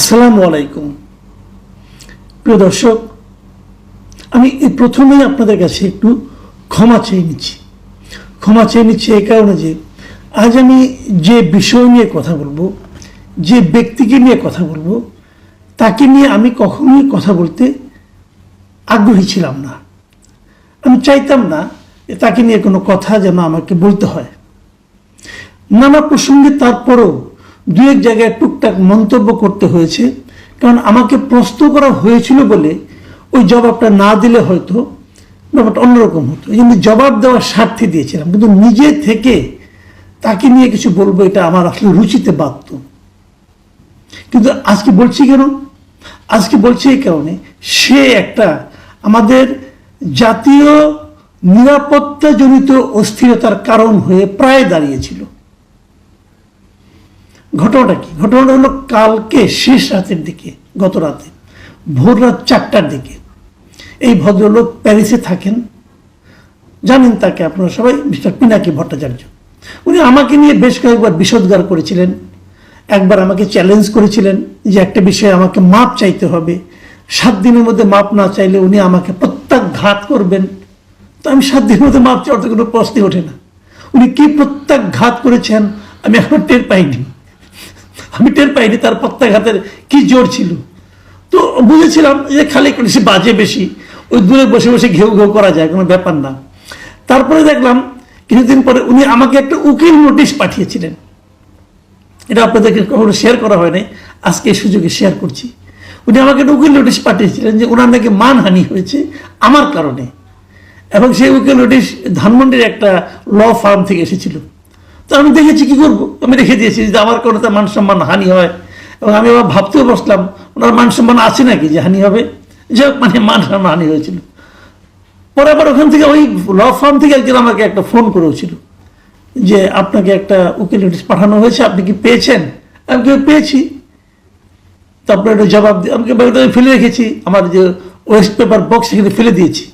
আসসালামু আলাইকুম। প্রিয় দর্শক, আমি প্রথমেই আপনাদের কাছে একটু ক্ষমা চেয়ে নিচ্ছি। ক্ষমা চেয়ে নিচ্ছি এই কারণে যে, আজ আমি যে বিষয় নিয়ে কথা বলব, যে ব্যক্তিকে নিয়ে কথা বলব, তাকে নিয়ে আমি কখনোই কথা বলতে আগ্রহী ছিলাম না। আমি চাইতাম না তাকে নিয়ে কোনো কথা যেন আমাকে বলতে হয়। নানা প্রসঙ্গে তারপরও দু এক জায়গায় টুকটাক মন্তব্য করতে হয়েছে। কারণ আমাকে প্রশ্ন করা হয়েছিল বলে ওই জবাবটা না দিলে হয়তো ব্যাপারটা অন্যরকম হতো। এই জবাব দেওয়ার স্বার্থে দিয়েছিলাম। কিন্তু নিজে থেকে তাকে নিয়ে কিছু বলব, এটা আমার আসলে রুচিতে বাধ্য। কিন্তু আজকে বলছি কেন? আজকে বলছি এই কারণে, সে একটা আমাদের জাতীয় নিরাপত্তাজনিত অস্থিরতার কারণ হয়ে প্রায় দাঁড়িয়েছিল। ঘটনাটা কি? ঘটনাটা হলো কালকে শেষ রাতের দিকে, গত রাতে, ভোর রাত চারটার দিকে। এই ভদ্রলোক প্যারিসে থাকেন। জানেন তাকে আপনারা সবাই, মিস্টার পিনাকি ভট্টাচার্য। উনি আমাকে নিয়ে বেশ কয়েকবার বিষোদ্গার করেছিলেন, একবার আমাকে চ্যালেঞ্জ করেছিলেন যে একটা বিষয়ে আমাকে মাপ চাইতে হবে। সাত দিনের মধ্যে মাপ না চাইলে উনি আমাকে প্রত্যাঘাত করবেন। তো আমি সাত দিনের মধ্যে মাপ চাওয়ার তো কোনো প্রশ্নই ওঠে না। উনি কি প্রত্যাঘাত করেছেন আমি এখন টের পাইনি। আমি টের পাইনি তার প্রত্যাঘাতের কি জোর ছিল। তো বুঝেছিলাম যে খালি সে বাজে বেশি, ওই দূরে বসে বসে ঘেউ ঘেউ করা যায়, কোনো ব্যাপার না। তারপরে দেখলাম কিছুদিন পরে উনি আমাকে একটা উকিল নোটিশ পাঠিয়েছিলেন। এটা আপনাদেরকে কখনো শেয়ার করা হয়নি আজকে এই সুযোগে শেয়ার করছি। উনি আমাকে একটা উকিল নোটিশ পাঠিয়েছিলেন যে ওনার নাকি মানহানি হয়েছে আমার কারণে। এবং সেই উকিল নোটিশ ধানমন্ডির একটা ল ফার্ম থেকে এসেছিল। তো আমি দেখেছি, কি করব? আমি রেখে দিয়েছি যে আমার কোনো মান সম্মান হানি হয়। এবং আমি আবার ভাবতেও বসলাম, ওনার মান সম্মান আছে নাকি যে হানি হবে? যে মানে মান সম্মান হানি হয়েছিল। পরে আবার ওখান থেকে ওই ল ফার্ম থেকে একজন আমাকে একটা ফোন করেছিল যে আপনাকে একটা উকিল নোটিশ পাঠানো হয়েছে, আপনি কি পেয়েছেন? আমি কি পেয়েছি। তারপরে একটা জবাব দিয়ে আমি ব্যাগটা ফেলে রেখেছি, আমার যে ওয়েস্ট পেপার বক্স সেখানে ফেলে দিয়েছি।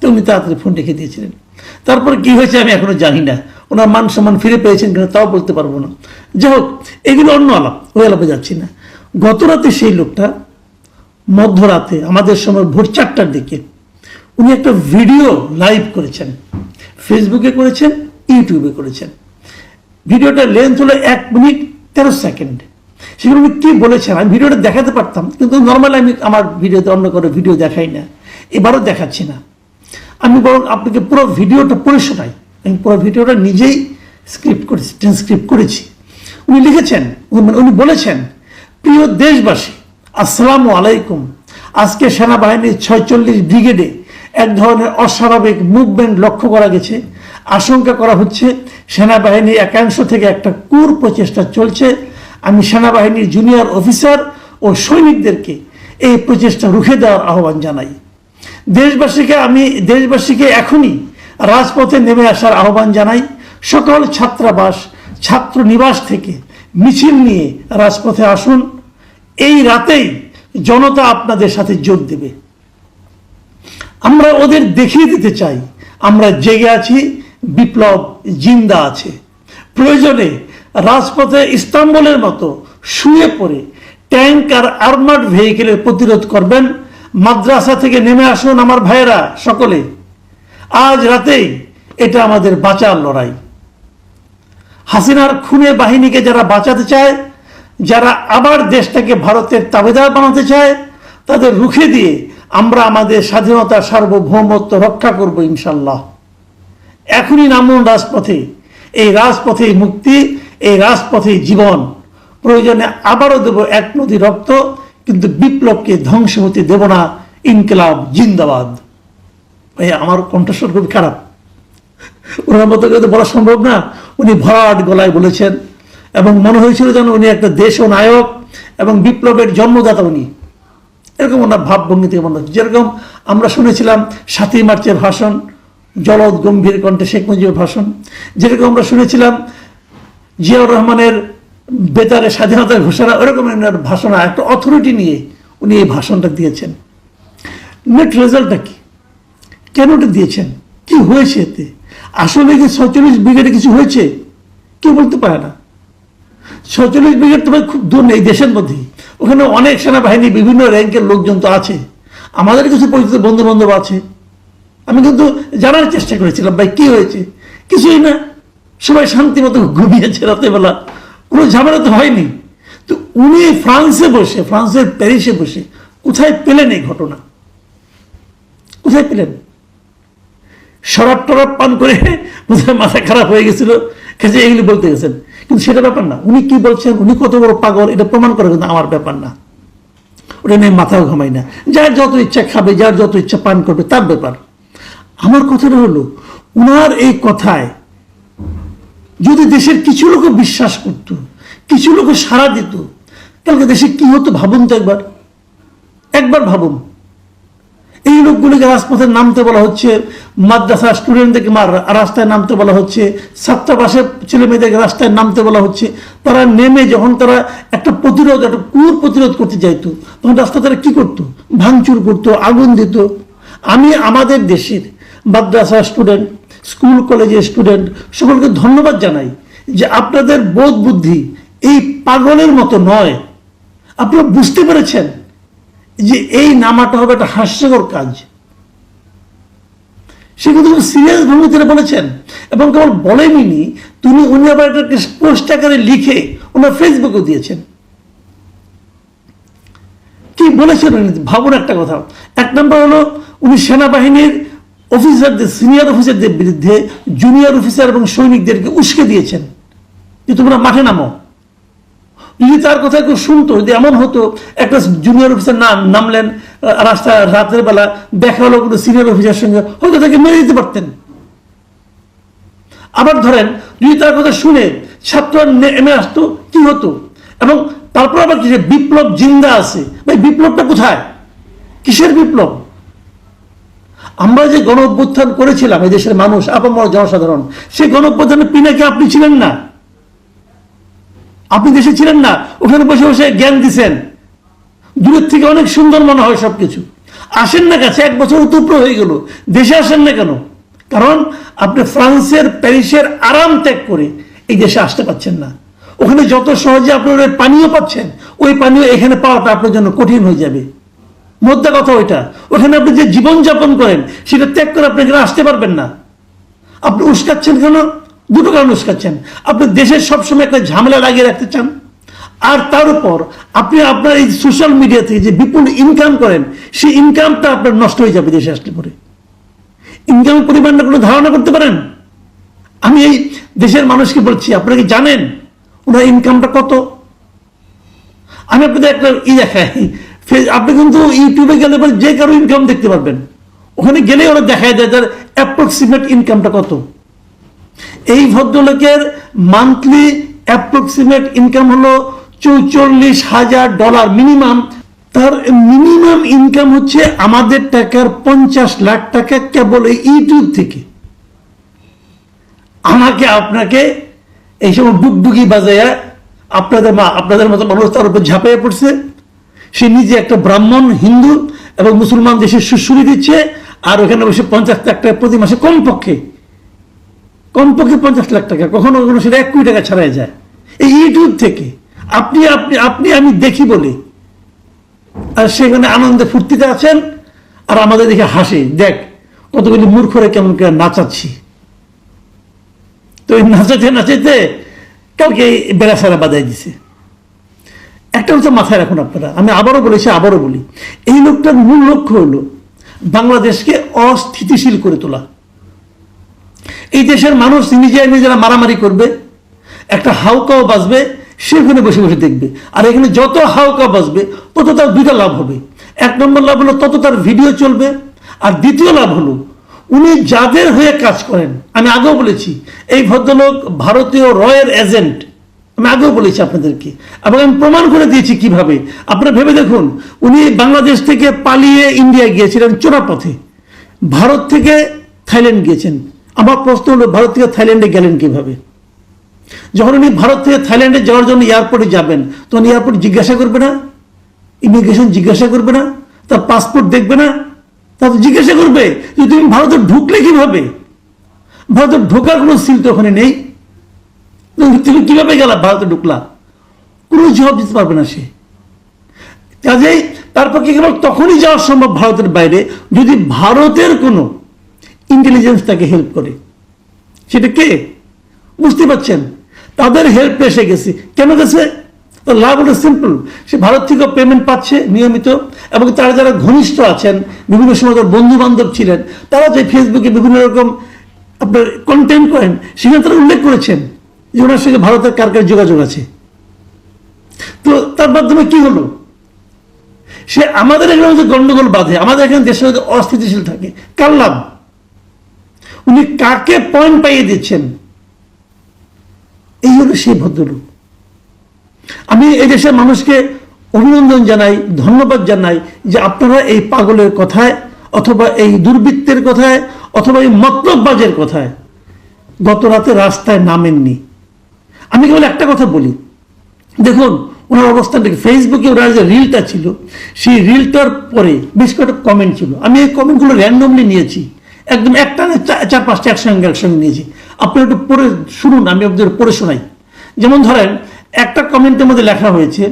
তো উনি তাড়াতাড়ি ফোন রেখে দিয়েছিলেন। তারপর কি হয়েছে আমি এখনও জানি না। ওনার মান সম্মান ফিরে পেয়েছেন কিনা তাও বলতে পারব না। যাই হোক, এগুলো অন্য আলাপ, ওই আলাপে যাচ্ছি না। গত রাতে সেই লোকটা মধ্যরাতে আমাদের সময় ভোর চারটার দিকে উনি একটা ভিডিও লাইভ করেছেন, ফেসবুকে করেছেন, ইউটিউবে করেছেন। ভিডিওটা লেন্থ হলো এক মিনিট তেরো সেকেন্ড সেগুলো উনি কী বলেছেন, আমি ভিডিওটা দেখাতে পারতাম, কিন্তু নর্মালি আমি আমার ভিডিওতে অন্য কোনো ভিডিও দেখাই না। এবারও দেখাচ্ছি না। আমি বরং আপনাকে পুরো ভিডিওটা পড়ে শোনাই। আমি পুরো ভিডিওটা নিজেই স্ক্রিপ্ট করেছি ট্রান্সক্রিপ্ট করেছি। উনি লিখেছেন, উনি- উনি বলেছেন, প্রিয় দেশবাসী, আসসালামু আলাইকুম। আজকে সেনাবাহিনীর ছয়চল্লিশ ব্রিগেডে এক ধরনের অস্বাভাবিক মুভমেন্ট লক্ষ্য করা গেছে। আশঙ্কা করা হচ্ছে সেনাবাহিনীর একাংশ থেকে একটা কুর প্রচেষ্টা চলছে। আমি সেনাবাহিনীর জুনিয়র অফিসার ও সৈনিকদেরকে এই প্রচেষ্টা রুখে দেওয়ার আহ্বান জানাই। দেশবাসীকে আমি, দেশবাসীকে এখনই রাজপথে নেমে আসার আহ্বান জানাই সকল ছাত্রাবাস ছাত্র নিবাস থেকে মিছিল নিয়ে রাজপথে আসুন। এই রাতেই জনতা আপনাদের সাথে যোগ দেবে। আমরা ওদের দেখিয়ে দিতে চাই, আমরা জেগে আছি, বিপ্লব জিন্দা আছে। প্রয়োজনে রাজপথে ইস্তাম্বুলের মতো শুয়ে পড়ে ট্যাঙ্ক আর আর্মার্ড ভেহিকেলের প্রতিরোধ করবেন। মাদ্রাসা থেকে নেমে আসুন আমার ভাইয়েরা সকলে। আজ রাতেই এটা আমাদের বাঁচার লড়াই। হাসিনার খুনে বাহিনীকে যারা বাঁচাতে চায়, যারা আবার দেশটাকে ভারতের তাবেদার বানাতে চায়, তাদের রুখে দিয়ে আমরা আমাদের স্বাধীনতা সার্বভৌমত্ব রক্ষা করব ইনশাল্লাহ এখনই নামুন রাজপথে। এই রাজপথে মুক্তি, এই রাজপথে জীবন। প্রয়োজনে আবারও দেব এক নদী রক্ত, কিন্তু বিপ্লবকে ধ্বংস হতে দেব না। ইনকলাব জিন্দাবাদ। ভাই আমার কণ্ঠস্বর খুব খারাপ। ওনার মতো করে বলা সম্ভব না। উনি ভরাট গলায় বলেছেন এবং মনে হয়েছিল যেন উনি একটা দেশ নায়ক এবং বিপ্লবের জন্মদাতা উনি। এরকম ওনার ভাবভঙ্গি থেকে মনে হচ্ছে। যেরকম আমরা শুনেছিলাম সাতই মার্চের ভাষণ, জলদ গম্ভীর কণ্ঠে শেখ মুজিবের ভাষণ। যেরকম আমরা শুনেছিলাম জিয়াউর রহমানের বেতারে স্বাধীনতার ঘোষণা, ওরকম ওনার ভাষণ একটা অথরিটি নিয়ে উনি এই ভাষণটা দিয়েছেন। নেট রেজাল্টটা কি? কেন ওটা দিয়েছেন? কি হয়েছে এতে? আসলে কি ছচল্লিশ ব্রিগেডে কিছু হয়েছে? কেউ বলতে পারে না। ছচল্লিশ ব্রিগেড তোমার খুব দূর নেই দেশের মধ্যেই ওখানে অনেক সেনাবাহিনী, বিভিন্ন র্যাঙ্কের লোকজন তো আছে। আমাদের কিছু পরিচিত বন্ধু বান্ধব আছে। আমি কিন্তু জানার চেষ্টা করেছিলাম, ভাই, কি হয়েছে? কিছুই না। সবাই শান্তি মতো ঘুমিয়েছে রাতেবেলা। কোনো ঝামেলা তো হয়নি। তো উনি ফ্রান্সে বসে, ফ্রান্সের প্যারিসে বসে কোথায় পেলেন এই ঘটনা? কোথায় পেলেন? শরাব টরাব পান করে মাথা খারাপ হয়ে গেছিল। কাজে এগুলি বলতে গেছেন। কিন্তু সেটা ব্যাপার না। উনি কি বলছেন? উনি কত বড় পাগল, এটা প্রমাণ করে কিন্তু আমার ব্যাপার না। ওটা নিয়ে মাথাও ঘামাই না। যার যত ইচ্ছা খাবে, যার যত ইচ্ছা পান করবে, তার ব্যাপার। আমার কথাটা হলো, উনার এই কথায় যদি দেশের কিছু লোক বিশ্বাস করত, কিছু লোক সাড়া দিত কালকে দেশে কি হতো ভাবুন তো একবার। একবার ভাবুন। এই লোকগুলিকে রাজপথে নামতে বলা হচ্ছে মাদ্রাসা স্টুডেন্টদেরকে মার, রাস্তায় নামতে বলা হচ্ছে, ছাত্রাবাসের ছেলে মেয়েদেরকে রাস্তায় নামতে বলা হচ্ছে। তারা নেমে যখন তারা একটা প্রতিরোধ, একটা কুর প্রতিরোধ করতে যাইতো তখন রাস্তা তারা কী করতো? ভাঙচুর করতো, আগুন দিত। আমি আমাদের দেশের মাদ্রাসা স্টুডেন্ট, স্কুল কলেজের স্টুডেন্ট, সকলকে ধন্যবাদ জানাই যে আপনাদের বোধ বুদ্ধি এই পাগলের মতো নয়। আপনারা বুঝতে পেরেছেন? যে এই নামাটা হবে একটা হাস্যকর কাজ। সে কিন্তু খুব সিরিয়াস ভঙ্গিতে বলেছেন, এবং কেবল বলেনি তুমি উনি আবার একটা পোস্ট আকারে লিখে ওনার ফেসবুকে দিয়েছেন। কি বলেছেন উনি? ভাবুন একটা কথা। এক নম্বর হলো, উনি সেনাবাহিনীর অফিসারদের, সিনিয়র অফিসারদের বিরুদ্ধে, জুনিয়র অফিসার এবং সৈনিকদেরকে উস্কে দিয়েছেন। যে তোমরা মাঠে নামো। তার কথা কেউ শুনতো, যদি এমন হতো, একটা জুনিয়র অফিসার না নামলেন রাস্তা রাতের বেলা, দেখা হলো কোনো সিনিয়র অফিসার সঙ্গে, হয়তো তাকে মেরে দিতে পারতেন। আবার ধরেন, যদি তার কথা শুনে ছাত্র নেমে আসতো, কি হতো? এবং তারপর আবার যে বিপ্লব জিন্দা আছে, ভাই বিপ্লবটা কোথায়? কিসের বিপ্লব? আমরা যে গণ অভ্যুত্থান করেছিলাম, এই দেশের মানুষ, আপামর জনসাধারণ, সেই গণ অভ্যুত্থানের পিনাকে আপনি ছিলেন না। আপনি দেশে ছিলেন না, ওখানে বসে বসে জ্ঞান দিছেন। দূরের থেকে অনেক সুন্দর মনে হয় সবকিছু। আসেন না কাছে, এক বছর উত্তপ্র হয়ে গেল। দেশে আসেন না কেন? কারণ আপনি ফ্রান্সের, প্যারিসের আরাম ত্যাগ করে এই দেশে আসতে পাচ্ছেন না। ওখানে যত সহজে আপনার পানীয় পাচ্ছেন, ওই পানীয় এখানে পাওয়াটা আপনার জন্য কঠিন হয়ে যাবে। মোদ্দা কথা ওইটা। ওখানে আপনি যে জীবনযাপন করেন, সেটা ত্যাগ করে আপনি এখানে আসতে পারবেন না। আপনি উস্কাচ্ছেন কেন? দুটো কারণ উস্কাচ্ছেন। আপনি দেশের সবসময় একটা ঝামেলা লাগিয়ে রাখতে চান। আর তার উপর আপনি আপনার এই সোশ্যাল মিডিয়া থেকে যে বিপুল ইনকাম করেন, সেই ইনকামটা আপনার নষ্ট হয়ে যাবে দেশে আসলে পরে। ইনকামের পরিমাণটা কোনো ধারণা করতে পারেন? আমি এই দেশের মানুষকে বলছি, আপনারা কি জানেন ওনার ইনকামটা কত? আমি আপনাদের একটা ই দেখাই। আপনি কিন্তু ইউটিউবে গেলে পরে যে কারও ইনকাম দেখতে পারবেন। ওখানে গেলে ওরা দেখায় যায় তার অ্যাপ্রক্সিমেট ইনকামটা কত। এই ভদ্রলোকের মান্থলি অ্যাপ্রক্সিমেট ইনকাম হলো চৌচল্লিশ হাজার ডলার মিনিমাম তার মিনিমাম ইনকাম হচ্ছে আমাদের টাকার পঞ্চাশ লাখ টাকা কেবল এই ইউটিউব থেকে। আমাকে, আপনাকে এই সময় ডুগডুগি বাজায়া আপনাদের মা, আপনাদের মতো মানুষ তার উপর ঝাঁপিয়ে পড়ছে। সে নিজে একটা ব্রাহ্মণ, হিন্দু এবং মুসলমান দেশে সুশ্রী দিচ্ছে, আর ওখানে বসে পঞ্চাশ লাখ টাকা প্রতি মাসে কমপক্ষে কমপক্ষে পঞ্চাশ লাখ টাকা, কখনো কখনো সেটা এক কোটি টাকা ছাড়াই যায়। এই ইউটিউব থেকে আপনি আপনি আপনি, আমি দেখি বলি। আর সেখানে আনন্দে ফুর্তিতে আছেন, আর আমাদের দেখে হাসে। দেখ, কতগুলি মূর্খরে কেমন করে নাচাচ্ছি। তো এই নাচাতে নাচাতে কালকে বেড়াসারা বাজাই দিছে। একটা হচ্ছে মাথায় রাখুন আপনারা, আমি আবারও বলেছি, আবারও বলি। এই লোকটার মূল লক্ষ্য হলো বাংলাদেশকে অস্থিতিশীল করে তোলা। এই দেশের মানুষ নিজে নিজেরা মারামারি করবে, একটা হাউকাও বাজবে সেখানে বসে বসে দেখবে। আর এখানে যত হাউকা বাজবে তত তার দুইটা লাভ হবে। এক নম্বর লাভ হলো তত তার ভিডিও চলবে, আর দ্বিতীয় লাভ হলো, উনি যাদের হয়ে কাজ করেন, আমি আগেও বলেছি, এই ভদ্রলোক ভারতীয় রয়ের এজেন্ট, আমি আগেও বলেছি আপনাদেরকে, এবং আমি প্রমাণ করে দিয়েছি কীভাবে। আপনারা ভেবে দেখুন, উনি বাংলাদেশ থেকে পালিয়ে ইন্ডিয়া গিয়েছিলেন চোরাপথে, ভারত থেকে থাইল্যান্ড গিয়েছেন। আমার প্রশ্ন হলো, ভারত থেকে থাইল্যান্ডে গেলেন কীভাবে? যখন উনি ভারত থেকে থাইল্যান্ডে যাওয়ার জন্য এয়ারপোর্টে যাবেন, তখন এয়ারপোর্ট জিজ্ঞাসা করবে না? ইমিগ্রেশন জিজ্ঞাসা করবে না? তার পাসপোর্ট দেখবে না? তা তো জিজ্ঞাসা করবে যে, তুমি ভারতে ঢুকলে কীভাবে? ভারতে ঢোকার কোনো সিল তো ওখানে নেই। তুমি- কীভাবে গেলা ভারতে ঢুকলা? কোনো জবাব দিতে পারবে না সে। কাজেই তার পক্ষে কেবল তখনই যাওয়া সম্ভব ভারতের বাইরে, যদি ভারতের কোনো ইন্টেলিজেন্স তাকে হেল্প করে। সেটা কে? বুঝতে পারছেন? তাদের হেল্প এসে গেছে। কেন গেছে? লাভ হলো সিম্পল সে ভারত থেকেও পেমেন্ট পাচ্ছে নিয়মিত এবং তারা যারা ঘনিষ্ঠ আছেন, বিভিন্ন সময় তার বন্ধু বান্ধব ছিলেন, তারা যে ফেসবুকে বিভিন্ন রকম আপনার কন্টেন্ট করেন, সেখানে তারা উল্লেখ করেছেন যে ওনার সঙ্গে ভারতের কার কার যোগাযোগ আছে। তো তার মাধ্যমে কি হলো? সে আমাদের এখানে গন্ডগোল বাঁধে, আমাদের এখানে দেশের অস্থিতিশীল থাকে। কার লাভ? উনি কাকে পয়েন্ট পাইয়ে দিচ্ছেন? এই হলো সেই ভদ্রলোক। আমি এই দেশের মানুষকে অভিনন্দন জানাই, ধন্যবাদ জানাই যে আপনারা এই পাগলের কথায় অথবা এই দুর্বৃত্তের কথায় অথবা এই মতলববাজের কথায় গত রাতে রাস্তায় নামেননি। আমি কেবল একটা কথা বলি। দেখুন, ওনার অবস্থান থেকে ফেসবুকে ওনার যে রিলটা ছিল, সেই রিলটার পরে বেশ কয়েকটা কমেন্ট ছিল। আমি এই কমেন্টগুলো র্যান্ডমলি নিয়েছি। একদম একটা চার পাঁচটা একসঙ্গে একসঙ্গে নিয়েছি। আপনি একটু পড়ে শুনুন, আমি আপনাদের পড়ে শোনাই। যেমন ধরেন, একটা কমেন্টের মধ্যে লেখা হয়েছে,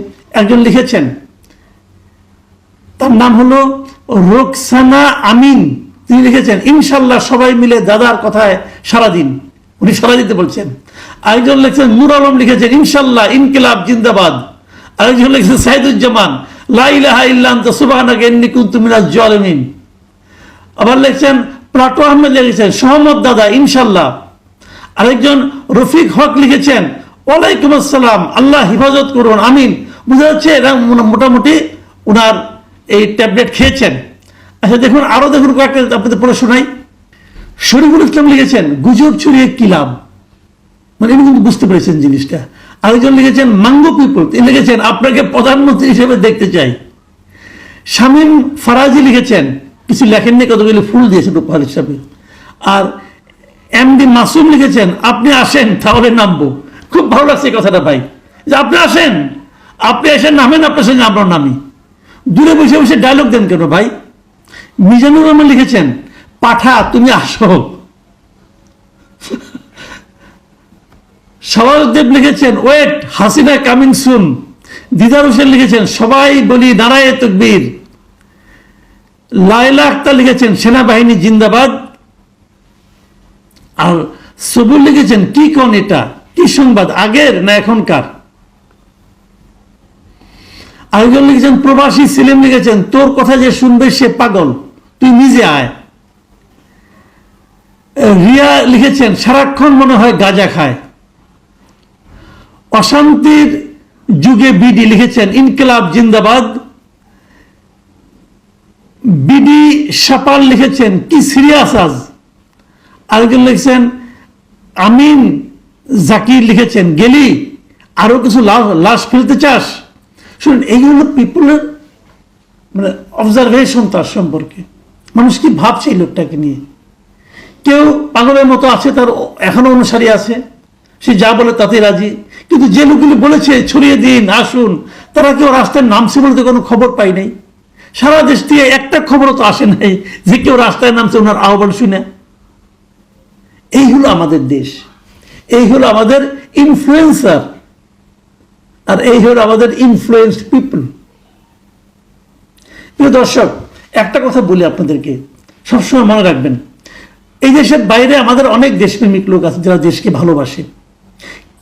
একজন লিখেছেন, তার নাম হলো রোকসানা আমিন। তিনি লিখেছেন ইনশাল্লাহ সবাই মিলে দাদার কথায় সারাদিন উনি সারা দিতে বলছেন। আরেকজন লিখছেন, নূর আলম লিখেছেন ইনশাল্লাহ ইনকিলাব জিন্দাবাদ। আরেকজন লিখছেন, সাইদুজ্জামান, লা ইলাহা ইল্লা আনতা, সুবহানাকা ইন্নী মিনাজ জালিমিন। আবার লিখছেন প্লাটো আহমেদ লিখেছেন, সহমত দাদা, ইনশাল্লাহ। আরেকজন রফিক হক লিখেছেন, ওয়ালাইকুম আসসালাম, আল্লাহ হেফাজত করুন, আমিন। বুঝা যাচ্ছে এরা মোটামুটি ওনার এই ট্যাবলেট খেয়েছেন। আচ্ছা দেখুন, আরও দেখুন কয়েকটা আপনাদের পড়ে শোনাই। শরীফুল ইসলাম লিখেছেন গুজব ছড়িয়ে কি লাভ? মানে এমনি কিন্তু বুঝতে পেরেছেন জিনিসটা। আরেকজন লিখেছেন, মাঙ্গো পিপল, তিনি লিখেছেন, আপনাকে প্রধানমন্ত্রী হিসেবে দেখতে চাই। শামীম ফারাজি লিখেছেন কিছু লেখেননি, কতগুলি ফুল দিয়েছেন উপহার হিসাবে। আর এমডি মাসুম লিখেছেন, আপনি আসেন, তাহলে নামবো। খুব ভালো লাগছে এই কথাটা ভাই। যে আপনি আসেন, আপনি এসে নামেন, আপনার সঙ্গে আমরা নামি। দূরে বসে বসে ডায়লগ দেন কেন ভাই? মিজানুর রহমান লিখেছেন, পাঠা, তুমি আসো। সওয়ালদেব লিখেছেন, wait, Hasina coming soon Didar Hossain লিখেছেন, সবাই বলি নারায় তকবীর। লায়লা আক্তার লিখেছেন, সেনাবাহিনী জিন্দাবাদ। আর সবুর লিখেছেন, কি কোন এটা? কি সংবাদ? আগের না এখনকার? আরেকজন লিখেছেন, প্রবাসী সিলেম লিখেছেন, তোর কথা যে শুনবে সে পাগল, তুই নিজে আয়। রিয়া লিখেছেন, সারাক্ষণ মনে হয় গাজা খায়। অশান্তির যুগে বিডি লিখেছেন, ইনকিলাব জিন্দাবাদ। বিডি সাপাল লিখেছেন, কি সিরিয়াস আজ? আরেকজন লিখেছেন, আমিন জাকির লিখেছেন, গেলি, আরও কিছু লাশ- লাশ ফেলতে চাস। শুনুন, এইগুলো পিপুলের মানে অবজারভেশন তার সম্পর্কে। মানুষ কি ভাবছে এই লোকটাকে নিয়ে? কেউ পাগলের মতো আছে, তার এখনও অনুসারী আছে। সে যা বলে তাতে রাজি। কিন্তু যে লোকগুলি বলেছে, ছড়িয়ে দিন, আসুন, তারা কেউ রাস্তায় নামছে বলতে কোনো খবর পাই নাই। সারা দেশ দিয়ে একটা খবরও তো আসে নাই যে কেউ রাস্তায় নামছে, ওনার আহ্বান শুনে। এই হলো আমাদের দেশ। এই হলো আমাদের ইনফ্লুয়েন্সার আর এই হলো আমাদের ইনফ্লুয়েন্সড পিপল প্রিয় দর্শক, একটা কথা বলি আপনাদেরকে। সবসময় মনে রাখবেন, এই দেশের বাইরে আমাদের অনেক দেশপ্রেমিক লোক আছে যারা দেশকে ভালোবাসে।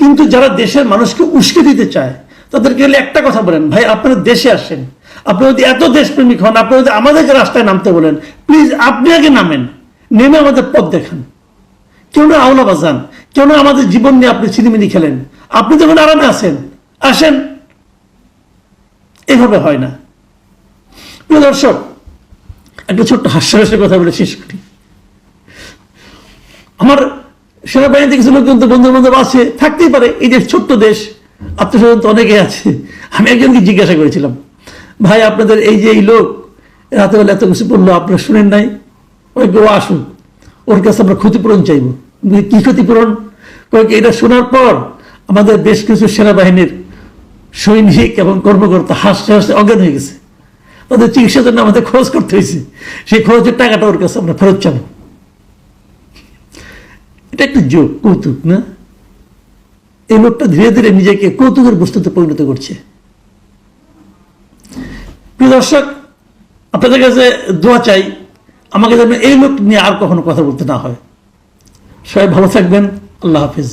কিন্তু যারা দেশের মানুষকে উস্কে দিতে চায়, তাদেরকে গেলে একটা কথা বলেন, ভাই, আপনারা দেশে আসেন। আপনি যদি এত দেশপ্রেমিক হন, আপনি যদি আমাদেরকে রাস্তায় নামতে বলেন প্লিজ আপনি আগে নামেন, নেমে আমাদের পথ দেখান। কেউ না আওলা বাজান, কেউ না আমাদের জীবন নিয়ে আপনি ছিনিমিনি খেলেন। আপনি যখন আরামে আসেন আসেন। এভাবে হয় না। প্রিয় দর্শক, একটা ছোট্ট হাস্যরসের কথা বলে শেষ করি। আমার সেনাবাহিনীতে কিছু লোক কিন্তু বন্ধু বান্ধব আছে, থাকতেই পারে, এই দেশ ছোট্ট দেশ আত্মস্বজন তো অনেকে আছে। আমি একজনকে জিজ্ঞাসা করেছিলাম ভাই, আপনাদের এই যে এই লোক রাতে বেলা এত কিছু বলল, আপনারা শুনেন নাই? ওই কেউ আসুন। ওর কাছে আমরা ক্ষতিপূরণ চাইব। কি ক্ষতিপূরণ? কয়েক, এটা শোনার পর আমাদের বেশ কিছু সেনাবাহিনীর সৈনিক এবং কর্মকর্তা হাসতে হাসতে অজ্ঞান হয়ে গেছে। তাদের চিকিৎসার জন্য আমাদের খরচ করতে হয়েছে। সেই খরচের টাকাটা ওর কাছে আমরা ফেরত চাবো। এটা একটা যোগ কৌতুক, না? এই লোকটা ধীরে ধীরে নিজেকে কৌতুকের বস্তুতে পরিণত করছে। প্রিয় দর্শক, আপনাদের কাছে দোয়া চাই, আমাকে যেন এই লোক নিয়ে আর কখনো কথা বলতে না হয়। সবাই ভালো থাকবেন, আল্লাহ হাফিজ।